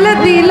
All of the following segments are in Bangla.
উড়াল দিল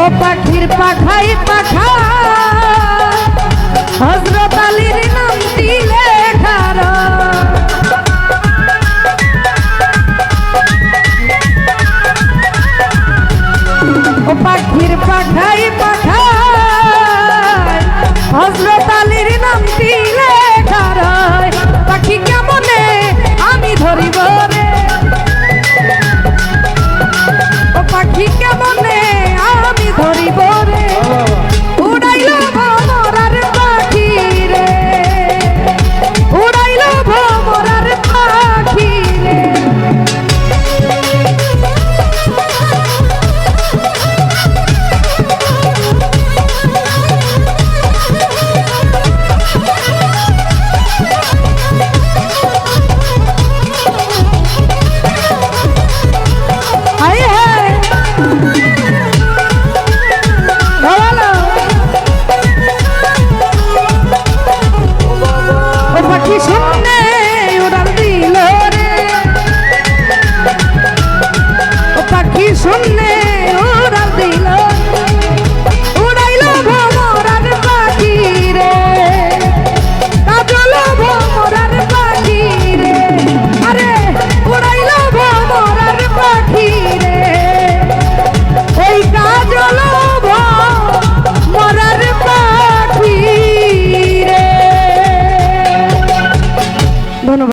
ও পাখির পাখাই পাখা। হজরত আলীর নাম দিলে ধারা। ও পাখির পাখাই পাখা। হজরত আলীর নাম দিলে ধারায় পাখি কেমনে আমি ধরিব রে? ও পাখি কেমন